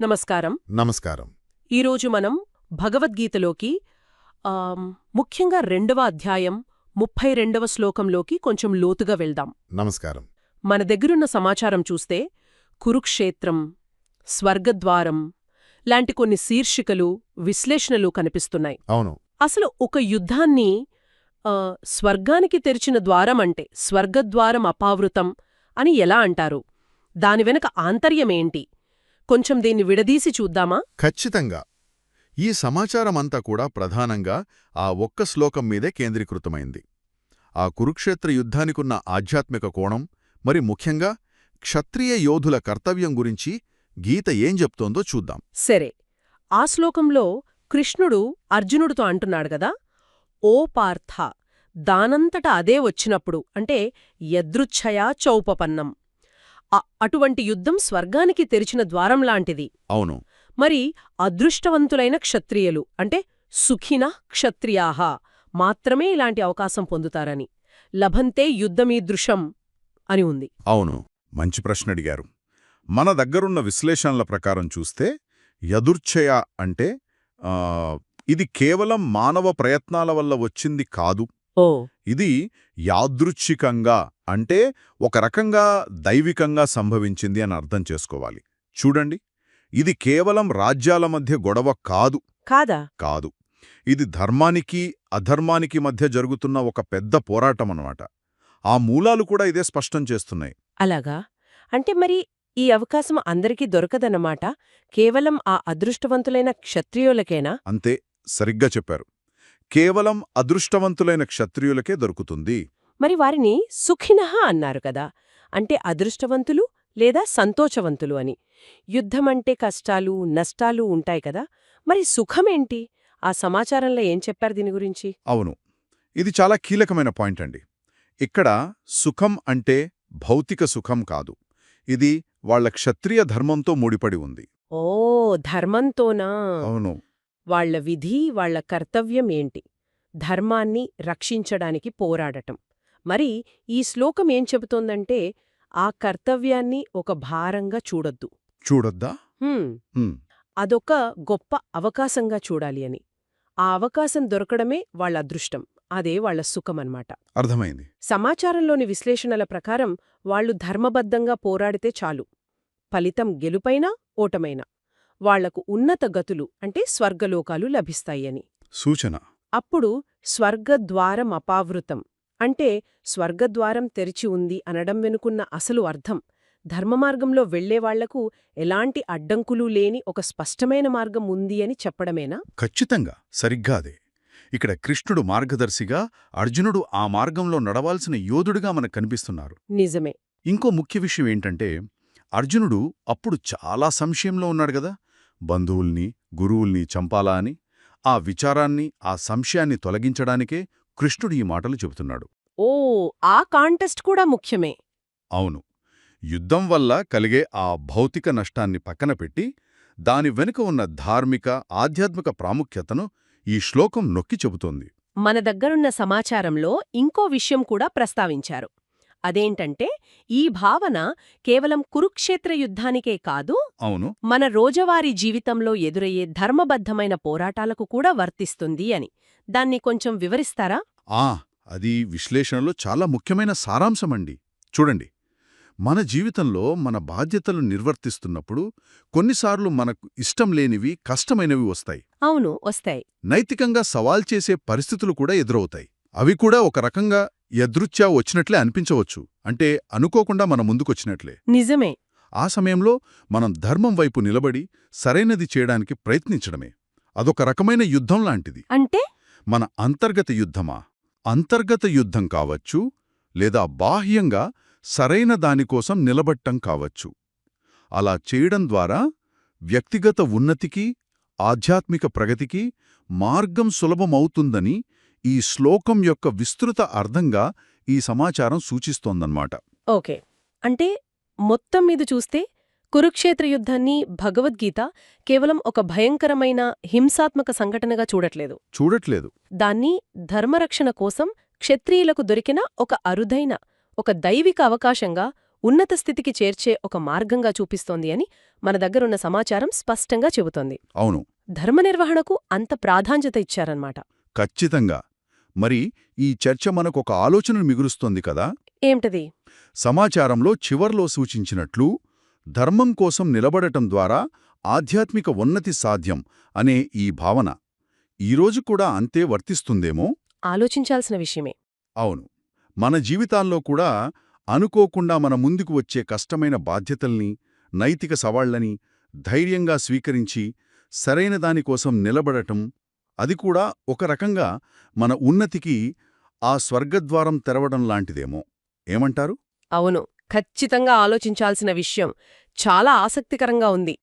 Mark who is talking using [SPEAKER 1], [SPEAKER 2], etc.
[SPEAKER 1] నమస్కారం.
[SPEAKER 2] నమస్కారం.
[SPEAKER 1] ఈరోజు మనం భగవద్గీతలోకి ముఖ్యంగా రెండవ అధ్యాయం ముప్పై రెండవ శ్లోకంలోకి కొంచెం లోతుగా వెళ్దాం.
[SPEAKER 2] నమస్కారం.
[SPEAKER 1] మన దగ్గరున్న సమాచారం చూస్తే కురుక్షేత్రం స్వర్గద్వారం లాంటి కొన్ని శీర్షికలు విశ్లేషణలు కనిపిస్తున్నాయి.
[SPEAKER 2] అవును.
[SPEAKER 1] అసలు ఒక యుద్ధాన్ని స్వర్గానికి తెరిచిన ద్వారం అంటే స్వర్గద్వారం అపావృతం అని ఎలా అంటారు? దాని వెనక ఆంతర్యమేంటి కొంచెం దీన్ని విడదీసి చూద్దామా?
[SPEAKER 2] ఖచ్చితంగా. ఈ సమాచారమంతా కూడా ప్రధానంగా ఆ ఒక్క శ్లోకం మీదే కేంద్రీకృతమైంది. ఆ కురుక్షేత్ర యుద్ధానికున్న ఆధ్యాత్మిక కోణం మరి ముఖ్యంగా క్షత్రియ యోధుల కర్తవ్యం గురించి గీత ఏం చెప్తోందో చూద్దాం.
[SPEAKER 1] సరే ఆ శ్లోకంలో కృష్ణుడు అర్జునుడితో అంటున్నాడు గదా ఓ పార్థ దానంతట అదే వచ్చినప్పుడు అంటే యదృచ్ఛయా చౌపపన్నం. అటువంటి యుద్ధం స్వర్గానికి తెరిచిన ద్వారం లాంటిది.
[SPEAKER 2] అవును.
[SPEAKER 1] మరి అదృష్టవంతులైన క్షత్రియులు అంటే సుఖిన క్షత్రియాహ మాత్రమే ఇలాంటి అవకాశం పొందుతారని. లభంతే యుద్ధమీదృశం అని ఉంది.
[SPEAKER 3] అవును. మంచి ప్రశ్న అడిగారు. మన దగ్గరున్న విశ్లేషణల ప్రకారం చూస్తే యదుర్ఛయ అంటే ఇది కేవలం మానవ ప్రయత్నాల వల్ల వచ్చింది కాదు.
[SPEAKER 1] ఓ.
[SPEAKER 3] ఇది యాదృచ్ఛికంగా అంటే ఒక రకంగా దైవికంగా సంభవించింది అని అర్థం చేసుకోవాలి. చూడండి. ఇది కేవలం రాజ్యాల మధ్య గొడవ కాదు.
[SPEAKER 1] కాదా?
[SPEAKER 3] కాదు. ఇది ధర్మానికి అధర్మానికి మధ్య జరుగుతున్న ఒక పెద్ద పోరాటం అన్నమాట. ఆ మూలాలు కూడా ఇదే స్పష్టం చేస్తున్నాయి.
[SPEAKER 1] అలాగా? అంటే మరి ఈ అవకాశం అందరికీ దొరకదన్నమాట. కేవలం ఆ అదృష్టవంతులైన క్షత్రియులకేనా?
[SPEAKER 3] అంతే. సరిగ్గా చెప్పారు. కేవలం అదృష్టవంతులైన క్షత్రియులకే దొరుకుతుంది.
[SPEAKER 1] మరి వారిని సుఖినః అన్నారు కదా. అంటే అదృష్టవంతులు లేదా సంతోషవంతులు అని. యుద్ధమంటే కష్టాలు నష్టాలు ఉంటాయి కదా. మరి సుఖమేంటి? ఆ సమాచారంలో ఏం చెప్పారు దీని గురించి?
[SPEAKER 3] అవును. ఇది చాలా కీలకమైన పాయింట్ అండి. ఇక్కడ సుఖం అంటే భౌతిక సుఖం కాదు. ఇది వాళ్ళ క్షత్రియ ధర్మంతో ముడిపడి ఉంది.
[SPEAKER 1] ఓ ధర్మంతోనా?
[SPEAKER 3] అవును.
[SPEAKER 1] వాళ్ళ విధి వాళ్ళ కర్తవ్యం ఏంటి? ధర్మాన్ని రక్షించడానికి పోరాడటం. మరి ఈ శ్లోకం ఏం చెబుతోందంటే ఆ కర్తవ్యాన్ని ఒక భారంగా చూడొద్దు.
[SPEAKER 3] చూడొద్దా?
[SPEAKER 1] అదొక గొప్ప అవకాశంగా చూడాలి అని. ఆ అవకాశం దొరకడమే వాళ్ళ అదృష్టం. అదే వాళ్ళ సుఖమన్నమాట
[SPEAKER 3] అర్థమైంది.
[SPEAKER 1] సమాచారంలోని విశ్లేషణల ప్రకారం వాళ్ళు ధర్మబద్ధంగా పోరాడితే చాలు. ఫలితం గెలుపైనా ఓటమైనా. వాళ్ళకు ఉన్నత గతులు అంటే స్వర్గలోకాలు లభిస్తాయని
[SPEAKER 3] సూచన.
[SPEAKER 1] అప్పుడు స్వర్గద్వారం అపావృతం అంటే స్వర్గద్వారం తెరిచి ఉంది అనడం వెనుకున్న అసలు అర్థం. ధర్మమార్గంలో వెళ్ళేవాళ్ళకు ఎలాంటి అడ్డంకులు లేని ఒక స్పష్టమైన మార్గం ఉంది అని చెప్పడమేనా?
[SPEAKER 3] ఖచ్చితంగా సరిగ్గా అదే. ఇక్కడ కృష్ణుడు మార్గదర్శిగా అర్జునుడు ఆ మార్గంలో నడవాల్సిన యోధుడిగా మనకు కనిపిస్తున్నారు.
[SPEAKER 1] నిజమే.
[SPEAKER 3] ఇంకో ముఖ్య విషయం ఏంటంటే అర్జునుడు అప్పుడు చాలా సంశయంలో ఉన్నాడు గదా బంధువుల్ని గురువుల్ని చంపాలా అని ఆ విచారాన్ని ఆ సంశయాన్ని తొలగించడానికే కృష్ణుడు ఈ మాటలు చెబుతున్నాడు.
[SPEAKER 1] ఓ ఆ కాంటెస్ట్ కూడా ముఖ్యమే.
[SPEAKER 3] అవును. యుద్ధం వల్ల కలిగే ఆ భౌతిక నష్టాన్ని పక్కన పెట్టి దాని వెనుక ఉన్న ధార్మిక ఆధ్యాత్మిక ప్రాముఖ్యతను ఈ శ్లోకం నొక్కి చెబుతోంది.
[SPEAKER 1] మన దగ్గరున్న సమాచారంలో ఇంకో విషయం కూడా ప్రస్తావించారు. అదేంటంటే ఈ భావన కేవలం కురుక్షేత్ర యుద్ధానికే కాదు
[SPEAKER 3] అవును.
[SPEAKER 1] మన రోజువారీ జీవితంలో ఎదురయ్యే ధర్మబద్ధమైన పోరాటాలకు కూడా వర్తిస్తుంది అని. దాన్ని కొంచెం వివరిస్తారా?
[SPEAKER 3] ఆ అది విశ్లేషణలో చాలా ముఖ్యమైన సారాంశమండి. చూడండి మన జీవితంలో మన బాధ్యతలు నిర్వర్తిస్తున్నప్పుడు కొన్నిసార్లు మనకు ఇష్టం లేనివి కష్టమైనవి వస్తాయి.
[SPEAKER 1] అవును వస్తాయి.
[SPEAKER 3] నైతికంగా సవాల్ చేసే పరిస్థితులు కూడా ఎదురవుతాయి. అవి కూడా ఒక రకంగా యదృచ్ఛా వచ్చినట్లే అనిపించవచ్చు. అంటే అనుకోకుండా మన ముందుకొచ్చినట్లే.
[SPEAKER 1] నిజమే.
[SPEAKER 3] ఆ సమయంలో మనం ధర్మం వైపు నిలబడి సరైనది చేయడానికి ప్రయత్నించడమే. అదొక రకమైన యుద్ధం లాంటిది.
[SPEAKER 1] అంటే?
[SPEAKER 3] మన అంతర్గత యుద్ధమా? అంతర్గత యుద్ధం కావచ్చు లేదా బాహ్యంగా సరైన దానికోసం నిలబట్టం కావచ్చు. అలా చేయడం ద్వారా వ్యక్తిగత ఉన్నతికి ఆధ్యాత్మిక ప్రగతికి మార్గం సులభమవుతుందని ఈ శ్లోకం యొక్క విస్తృత అర్థంగా ఈ సమాచారం సూచిస్తోందన్నమాట.
[SPEAKER 1] ఓకే. అంటే మొత్తం మీద చూస్తే కురుక్షేత్ర యుద్ధాన్ని భగవద్గీత కేవలం ఒక భయంకరమైన హింసాత్మక సంఘటనగా చూడట్లేదు.
[SPEAKER 3] చూడట్లేదు.
[SPEAKER 1] దాన్ని ధర్మరక్షణ కోసం క్షత్రియులకు దొరికిన ఒక అరుదైన ఒక దైవిక అవకాశంగా ఉన్నత స్థితికి చేర్చే ఒక మార్గంగా చూపిస్తోంది అని మన దగ్గరున్న సమాచారం స్పష్టంగా చెబుతోంది.
[SPEAKER 3] అవును.
[SPEAKER 1] ధర్మ నిర్వహణకు అంత ప్రాధాన్యత ఇచ్చారన్నమాట.
[SPEAKER 3] ఖచ్చితంగా. మరి ఈ చర్చ మనకొక ఆలోచనను మిగులుస్తోంది కదా?
[SPEAKER 1] ఏమిటది?
[SPEAKER 3] సమాచారంలో చివర్లో సూచించినట్లు ధర్మం కోసం నిలబడటం ద్వారా ఆధ్యాత్మిక ఉన్నతి సాధ్యం అనే ఈ భావన ఈరోజు కూడా అంతే వర్తిస్తుందేమో?
[SPEAKER 1] ఆలోచించాల్సిన విషయమే.
[SPEAKER 3] అవును. మన జీవితాల్లో కూడా అనుకోకుండా మన ముందుకు వచ్చే కష్టమైన బాధ్యతల్ని నైతిక సవాళ్ళని ధైర్యంగా స్వీకరించి సరైన దానికోసం నిలబడటం అది కూడా ఒక రకంగా మన ఉన్నతికి ఆ స్వర్గద్వారం తెరవడం లాంటిదేమో. ఏమంటారు?
[SPEAKER 1] అవును. ఖచ్చితంగా ఆలోచించాల్సిన విషయం. చాలా ఆసక్తికరంగా ఉంది.